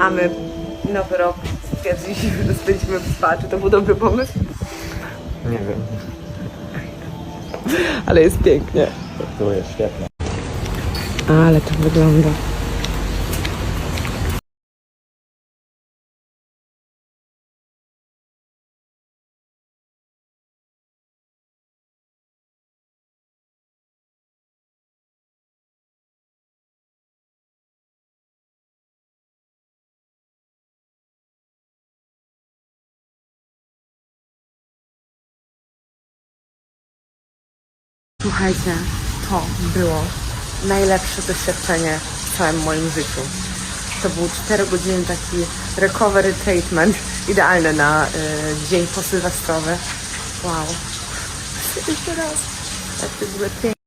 a my nowy rok stwierdziliśmy, że spędzimy w spa. Czy to był dobry pomysł? Nie wiem. Ale jest pięknie. To jest świetne. Ale to wygląda. Słuchajcie, to było najlepsze doświadczenie w całym moim życiu. To był 4 godziny taki recovery treatment, idealny na y, dzień posylwestrowy. Wow. Jeszcze raz. Tak to było piękne.